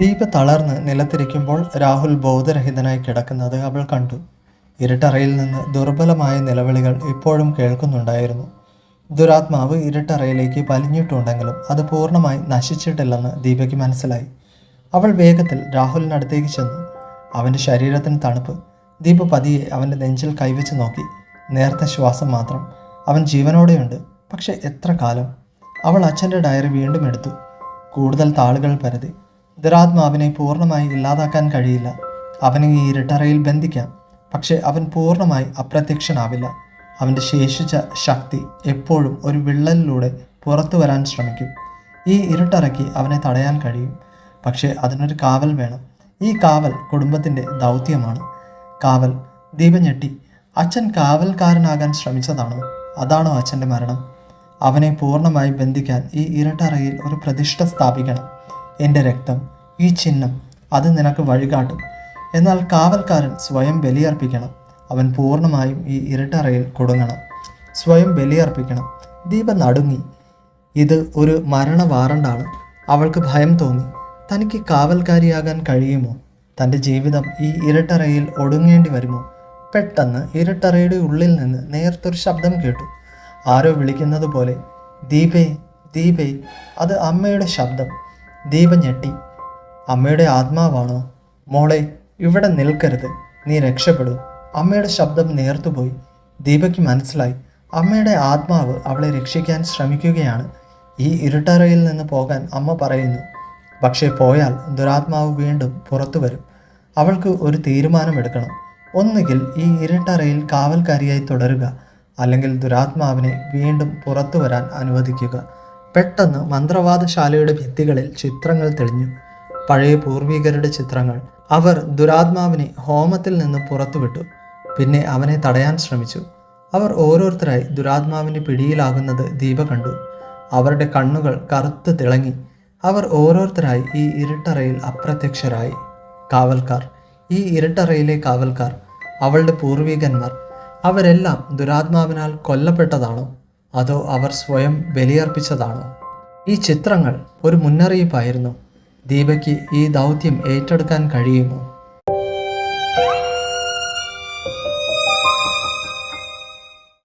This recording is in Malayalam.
ദീപ തളർന്ന് നിലത്തിരിക്കുമ്പോൾ രാഹുൽ ബോധരഹിതനായി കിടക്കുന്നത് അവൾ കണ്ടു. ഇരുട്ടറയിൽ നിന്ന് ദുർബലമായ നിലവിളികൾ ഇപ്പോഴും കേൾക്കുന്നുണ്ടായിരുന്നു. ദുരാത്മാവ് ഇരുട്ടറയിലേക്ക് വലിഞ്ഞിട്ടുണ്ടെങ്കിലും അത് പൂർണമായി നശിച്ചിട്ടില്ലെന്ന് ദീപയ്ക്ക് മനസ്സിലായി. അവൾ വേഗത്തിൽ രാഹുലിനടുത്തേക്ക് ചെന്നു. അവന്റെ ശരീരത്തിന് തണുപ്പ്. ദീപ പതിയെ അവന്റെ നെഞ്ചിൽ കൈവച്ച് നോക്കി. നേർത്ത ശ്വാസം മാത്രം. അവൻ ജീവനോടെയുണ്ട്. പക്ഷേ എത്ര കാലം? അവൾ അച്ഛന്റെ ഡയറി വീണ്ടും എടുത്തു. കൂടുതൽ താളുകൾ പരതി. ദുരാത്മാവിനെ പൂർണമായി ഇല്ലാതാക്കാൻ കഴിയില്ല. അവനെ ഈ ഇരട്ടറയിൽ ബന്ധിക്കാം. പക്ഷെ അവൻ പൂർണമായി അപ്രത്യക്ഷനാവില്ല. അവന്റെ ശേഷിച്ച ശക്തി എപ്പോഴും ഒരു വിള്ളലിലൂടെ പുറത്തു വരാൻ ശ്രമിക്കും. ഈ ഇരുട്ടറയ്ക്ക് അവനെ തടയാൻ കഴിയും. പക്ഷേ അതിനൊരു കാവൽ വേണം. ഈ കാവൽ കുടുംബത്തിന്റെ ദൗത്യമാണ്. കാവൽ ദീപ ഞെട്ടി അച്ഛൻ കാവൽക്കാരനാകാൻ ശ്രമിച്ചതാണോ. അതാണോ അച്ഛന്റെ മരണം? അവനെ പൂർണമായി ബന്ധിക്കാൻ ഈ ഇരട്ടറയിൽ ഒരു പ്രതിഷ്ഠ സ്ഥാപിക്കണം. എന്റെ രക്തം ഈ ചിഹ്നം അത് നിനക്ക് വഴികാട്ടും. എന്നാൽ കാവൽക്കാരൻ സ്വയം ബലിയർപ്പിക്കണം. അവൻ പൂർണമായും ഈ ഇരട്ടറയിൽ കൊടുങ്ങണം. സ്വയം ബലിയർപ്പിക്കണം. ദീപ നടുങ്ങി. ഇത് ഒരു മരണ വാറണ്ടാണ്. അവൾക്ക് ഭയം തോന്നി. തനിക്ക് കാവൽക്കാരിയാകാൻ കഴിയുമോ? തന്റെ ജീവിതം ഈ ഇരട്ടറയിൽ ഒടുങ്ങേണ്ടി വരുമോ? പെട്ടെന്ന് ഇരട്ടറയുടെ ഉള്ളിൽ നിന്ന് നേർത്തൊരു ശബ്ദം കേട്ടു. ആരോ വിളിക്കുന്നത് പോലെ ദീപേ ദീപേ അത് അമ്മയുടെ ശബ്ദം. ദീപ ഞെട്ടി. അമ്മയുടെ ആത്മാവാണോ? മോളെ ഇവിടെ നിൽക്കരുത്. നീ രക്ഷപ്പെടൂ. അമ്മയുടെ ശബ്ദം നേർത്തുപോയി. ദീപയ്ക്ക് മനസ്സിലായി. അമ്മയുടെ ആത്മാവ് അവളെ രക്ഷിക്കാൻ ശ്രമിക്കുകയാണ്. ഈ ഇരുട്ടറയിൽ നിന്ന് പോകാൻ അമ്മ പറയുന്നു. പക്ഷേ പോയാൽ ദുരാത്മാവ് വീണ്ടും പുറത്തു വരും. അവൾക്ക് ഒരു തീരുമാനമെടുക്കണം. ഒന്നുകിൽ ഈ ഇരുട്ടറയിൽ കാവൽക്കാരിയായി തുടരുക അല്ലെങ്കിൽ ദുരാത്മാവിനെ വീണ്ടും പുറത്തു വരാൻ അനുവദിക്കുക. പെട്ടെന്ന് മന്ത്രവാദശാലയുടെ ഭിത്തികളിൽ ചിത്രങ്ങൾ തെളിഞ്ഞു. പഴയ പൂർവികരുടെ ചിത്രങ്ങൾ അവർ ദുരാത്മാവിനെ ഹോമത്തിൽ നിന്ന് പുറത്തുവിട്ടു. പിന്നെ അവനെ തടയാൻ ശ്രമിച്ചു. അവർ ഓരോരുത്തരായി ദുരാത്മാവിന്റെ പിടിയിലാകുന്നത് ദീപ കണ്ടു. അവരുടെ കണ്ണുകൾ കറുത്ത് തിളങ്ങി. അവർ ഓരോരുത്തരായി ഈ ഇരുട്ടറയിൽ അപ്രത്യക്ഷരായി. കാവൽക്കാർ. ഈ ഇരുട്ടറയിലെ കാവൽക്കാർ അവളുടെ പൂർവികന്മാർ. അവരെല്ലാം ദുരാത്മാവിനാൽ കൊല്ലപ്പെട്ടതാണോ? അതോ അവർ സ്വയം ബലിയർപ്പിച്ചതാണോ? ഈ ചിത്രങ്ങൾ ഒരു മുന്നറിയിപ്പായിരുന്നു. ദീപയ്ക്ക് ഈ ദൗത്യം ഏറ്റെടുക്കാൻ കഴിയുമോ?